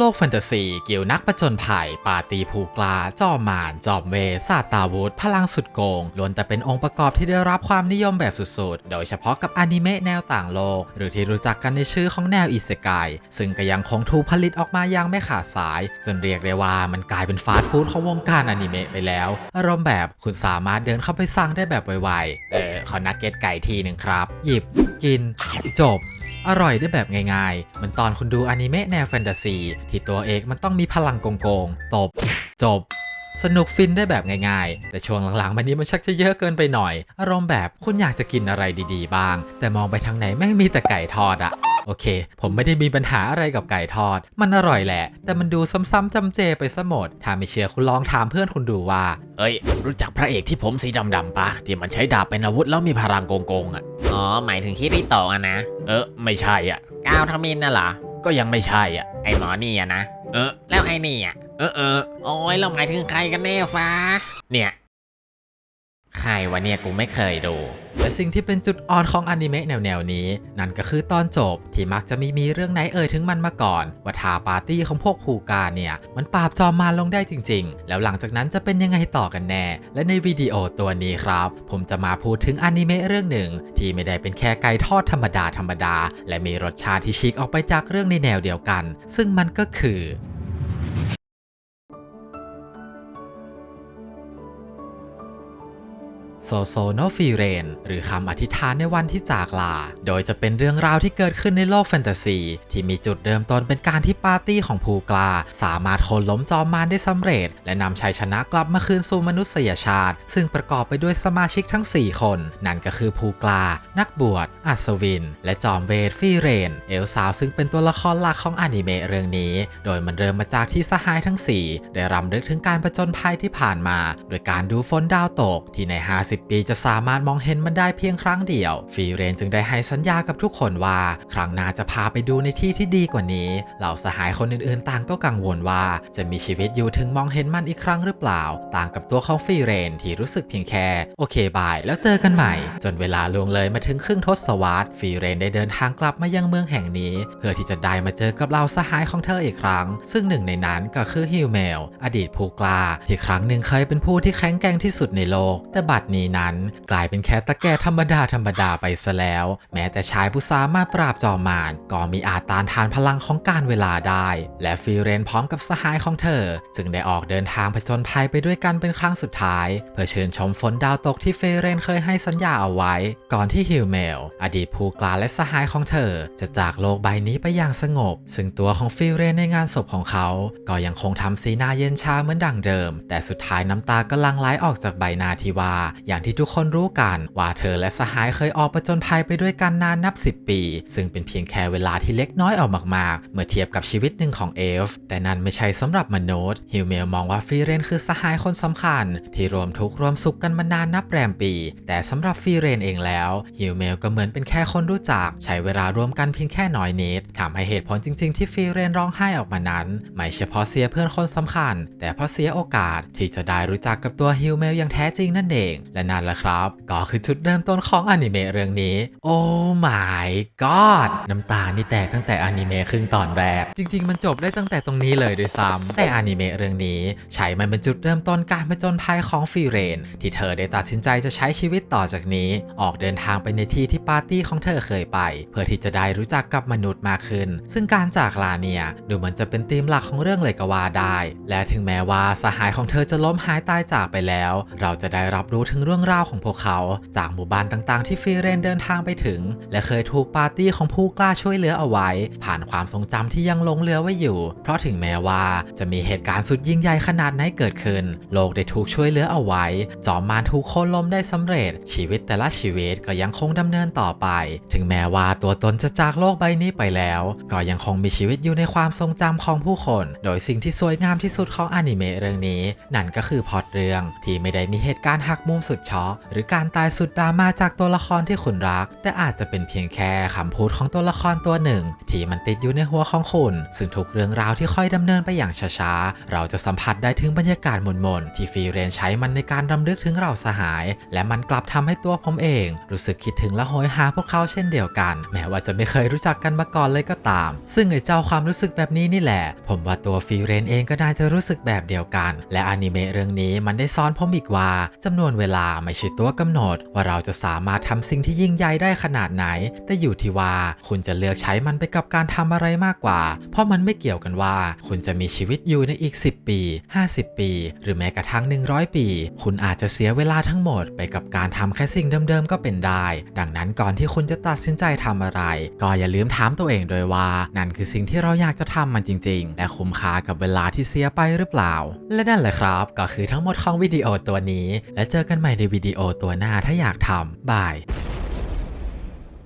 โลกแฟนตาซีเกี่ยวนักประจนภัยปาตีผูกลาจอมมารจอมเวซาตาวุธพลังสุดโกงล้วนแต่เป็นองค์ประกอบที่ได้รับความนิยมแบบสุดๆ โดยเฉพาะกับอนิเมะแนวต่างโลก หรือที่รู้จักกันในชื่อของแนวอิเซกายซึ่งก็ยังคงถูกผลิตออกมาอย่างไม่ขาดสาย จนเรียกได้ว่ามันกลายเป็นฟาสต์ฟู้ดของวงการอนิเมะไปแล้ว อารมณ์แบบคุณสามารถเดินเข้าไปสั่งได้แบบไวๆเออขอนักเก็ตไก่ทีหนึ่งครับ หยิบกินจบอร่อยได้แบบง่ายๆ เหมือนตอนคุณดูอนิเมะแนวแฟนตาซีที่ตัวเอกมันต้องมีพลังโกงๆ ตบ จบ สนุกฟินได้แบบง่ายๆ แต่ช่วงหลังๆมานี้มันชักจะเยอะเกินไปหน่อย อารมณ์แบบคุณอยากจะกินอะไรดีๆ บ้าง แต่มองไปทางไหนแม่งมีแต่ไก่ทอดอะโอเค ผมไม่ได้มีปัญหาอะไรกับไก่ทอด มันอร่อยแหละ แต่มันดูซ้ำๆจำเจไปซะหมด ถ้าไม่เชื่อคุณลองถามเพื่อนคุณดูว่า เอ้ย รู้จักพระเอกที่ผมสีดำๆปะที่มันใช้ดาบเป็นอาวุธแล้วมีพลังโกงๆอะ อ๋อ หมายถึงคิริโตะอะนะ เออ ไม่ใช่อะ ก้าวทมินน่ะเหรอ ก็ยังไม่ใช่อะ ไอหมอนี่อะนะ เออ แล้วไอนี่อะเออเออโอ้ยเราหมายถึงใครกันแน่ฟ้า เนี่ย ใครวะเนี่ยกูไม่เคยดู และสิ่งที่เป็นจุดอ่อนของอนิเมะแนวๆนี้ นั่นก็คือตอนจบที่มักจะมีมีเรื่องไหนเอ่ยถึงมันมาก่อน ว่าทาปาร์ตี้ของพวกผูกาเนี่ย มันปราบจอมมารลงได้จริง ๆ แล้วหลังจากนั้นจะเป็นยังไงต่อกันแน่ และในวิดีโอตัวนี้ครับ ผมจะมาพูดถึงอนิเมะเรื่องหนึ่ง ที่ไม่ได้เป็นแค่ไก่ทอดธรรมดาธรรมดา และมีรสชาติที่ชิคออกไปจากเรื่องในแนวเดียวกัน ซึ่งมันก็คือ โซโซโนฟีเรนหรือคำอธิษฐานในวันที่จากลา โดยจะเป็นเรื่องราวที่เกิดขึ้นในโลกแฟนตาซี ที่มีจุดเริ่มต้นเป็นการที่ปาร์ตี้ของภูกลา สามารถโค่นล้มจอมมารได้สำเร็จ และนำชัยชนะกลับมาคืนสู่มนุษยชาติ ซึ่งประกอบไปด้วยสมาชิกทั้ง 4 คน นั่นก็คือภูกลา นักบวช อัศวิน และจอมเวทฟีเรน เอลสาวซึ่งเป็นตัวละครหลักของอนิเมะเรื่องนี้ โดยมันเริ่มมาจากที่สหายทั้ง 4 ได้รำลึกถึงการประจนภัยที่ผ่านมา โดยการดูฝนดาวตกที่ในฮา50ปีจะสามารถมองเห็นมันได้เพียงครั้งเดียว ฟีเรนจึงได้ให้สัญญากับทุกคนว่า ครั้งหน้าจะพาไปดูในที่ที่ดีกว่านี้ เหล่าสหายคนอื่นๆ ต่างก็กังวลว่า จะมีชีวิตอยู่ถึงมองเห็นมันอีกครั้งหรือเปล่า ต่างกับตัวของฟีเรนที่รู้สึกเพียงแค่ โอเคบาย แล้วเจอกันใหม่ จนเวลาล่วงเลยมาถึงครึ่งทศวรรษฟีเรนได้เดินทางกลับมายังเมืองแห่งนี้ เพื่อที่จะได้มาเจอกับเหล่าสหายของเธออีกครั้ง ซึ่งหนึ่งในนั้นก็คือฮิวเมลอดีตผู้กล้าที่ครั้งหนึ่งเคยเป็นผู้ที่แข็งแกร่งที่สุดในโลก แต่บัดนี้นั้น กลายเป็นแค่ตะแก่ธรรมดาธรรมดาไปซะแล้ว แม้แต่ชายผู้สามารถปราบจอมารก็มีอาจต้านทานพลังของการเวลาได้ และฟิเรนพร้อมกับสหายของเธอ จึงได้ออกเดินทางผจญภัยไปด้วยกันเป็นครั้งสุดท้าย เพื่อเชิญชมฝนดาวตกที่เฟเรนเคยให้สัญญาเอาไว้ ก่อนที่ฮิวเมลอดีตผู้กล้าและสหายของเธอ จะจากโลกใบนี้ไปอย่างสงบ ซึ่งตัวของฟิเรนในงานศพของเขา ก็ยังคงทำสีหน้าเย็นชาเหมือนดังเดิม แต่สุดท้ายน้ำตาก็ลังไหลออกจากใบหน้าที่ว่าอย่างที่ทุกคนรู้กัน ว่าเธอและสหายเคยออกประจนภัยไปด้วยกันนานนับ 10 ปี ซึ่งเป็นเพียงแค่เวลาที่เล็กน้อยออกมากๆ เมื่อเทียบกับชีวิตหนึ่งของเอลฟ์แต่นั่นไม่ใช่สำหรับมนุษย์ฮิวเมลมองว่าฟีเรนคือสหายคนสำคัญ ที่รวมทุกข์รวมสุขกันมานานนับแรมปี แต่สำหรับฟีเรนเองแล้วฮิวเมลก็เหมือนเป็นแค่คนรู้จัก ใช้เวลารวมกันเพียงแค่น้อยนิดทำให้เหตุผลจริง ๆ ที่ฟีเรนร้องไห้ออกมานั้น ไม่เฉพาะเสียเพื่อนคนสำคัญ แต่เพราะเสียโอกาสที่จะได้รู้จักกับตัวฮิวเมลอย่างแท้จริงนั่นเองและนั่นแหละครับ ก็คือจุดเริ่มต้นของอนิเมะเรื่องนี้ โอ้ my god น้ำตานี่แตกตั้งแต่อนิเมะครึ่งตอนแรก จริง ๆ มันจบได้ตั้งแต่ตรงนี้เลยด้วยซ้ำแต่อนิเมะเรื่องนี้ ใช้มันเป็นจุดเริ่มต้นการผจญภัยของฟีเรน ที่เธอได้ตัดสินใจจะใช้ชีวิตต่อจากนี้ ออกเดินทางไปในที่ที่ปาร์ตี้ของเธอเคยไป เพื่อที่จะได้รู้จักกับมนุษย์มากขึ้น ซึ่งการจากลาเนี่ยดูเหมือนจะเป็นธีมหลักของเรื่องเลยก็ว่าได้ และถึงแม้ว่าสหายของเธอจะล้มหายตายจากไปแล้ว เราจะได้รับรู้ถึงเรื่องราวของพวกเขา จากหมู่บ้านต่างๆ ที่ฟีเรนเดินทางไปถึง และเคยถูกปาร์ตี้ของผู้กล้าช่วยเหลือเอาไว้ ผ่านความทรงจำที่ยังหลงเหลือไว้อยู่ เพราะถึงแม้ว่าจะมีเหตุการณ์สุดยิ่งใหญ่ขนาดไหนเกิดขึ้น โลกได้ถูกช่วยเหลือเอาไว้ จอมมารถูกโค่นล้มได้สำเร็จ ชีวิตแต่ละชีวิตก็ยังคงดำเนินต่อไป ถึงแม้ว่าตัวตนจะจากโลกใบนี้ไปแล้ว ก็ยังคงมีชีวิตอยู่ในความทรงจำของผู้คน โดยสิ่งที่สวยงามที่สุดของอนิเมะเรื่องนี้ นั่นก็คือพอตเรื่องที่ไม่ได้มีเหตุการณ์หักมุมสุดดช็อกหรือการตายสุดดราม่าจากตัวละครที่คุณรัก แต่อาจจะเป็นเพียงแค่คำพูดของตัวละครตัวหนึ่ง ที่มันติดอยู่ในหัวของคุณ ซึ่งทุกเรื่องราวที่ค่อยดำเนินไปอย่างช้าๆ เราจะสัมผัสได้ถึงบรรยากาศหม่นๆ ที่ฟีเรนใช้มันในการรำลึกถึงเราสหาย และมันกลับทำให้ตัวผมเอง รู้สึกคิดถึงและโหยหาพวกเขาเช่นเดียวกัน แม้ว่าจะไม่เคยรู้จักกันมาก่อนเลยก็ตาม ซึ่งไอ้เจ้าความรู้สึกแบบนี้นี่แหละ ผมว่าตัวฟีเรนเองก็น่าจะรู้สึกแบบเดียวกัน และอนิเมะเรื่องนี้มันได้สอนผมอีกว่าจำนวนเวลาไม่ใช่ตัวกำหนด ว่าเราจะสามารถทำสิ่งที่ยิ่งใหญ่ได้ขนาดไหน แต่อยู่ที่ว่าคุณจะเลือกใช้มันไปกับการทำอะไรมากกว่า เพราะมันไม่เกี่ยวกันว่า คุณจะมีชีวิตอยู่ในอีก 10 ปี 50 ปี หรือแม้กระทั่ง 100 ปี คุณอาจจะเสียเวลาทั้งหมดไปกับการทำแค่สิ่งเดิมๆก็เป็นได้ ดังนั้นก่อนที่คุณจะตัดสินใจทำอะไร ก็อย่าลืมถามตัวเองโดยว่า นั่นคือสิ่งที่เราอยากจะทำมันจริง ๆ และคุ้มค่ากับเวลาที่เสียไปหรือเปล่า และนั่นแหละครับ ก็คือทั้งหมดของวิดีโอตัวนี้ และเจอกันใหม่ในวิดีโอตัวหน้าถ้าอยากทำบาย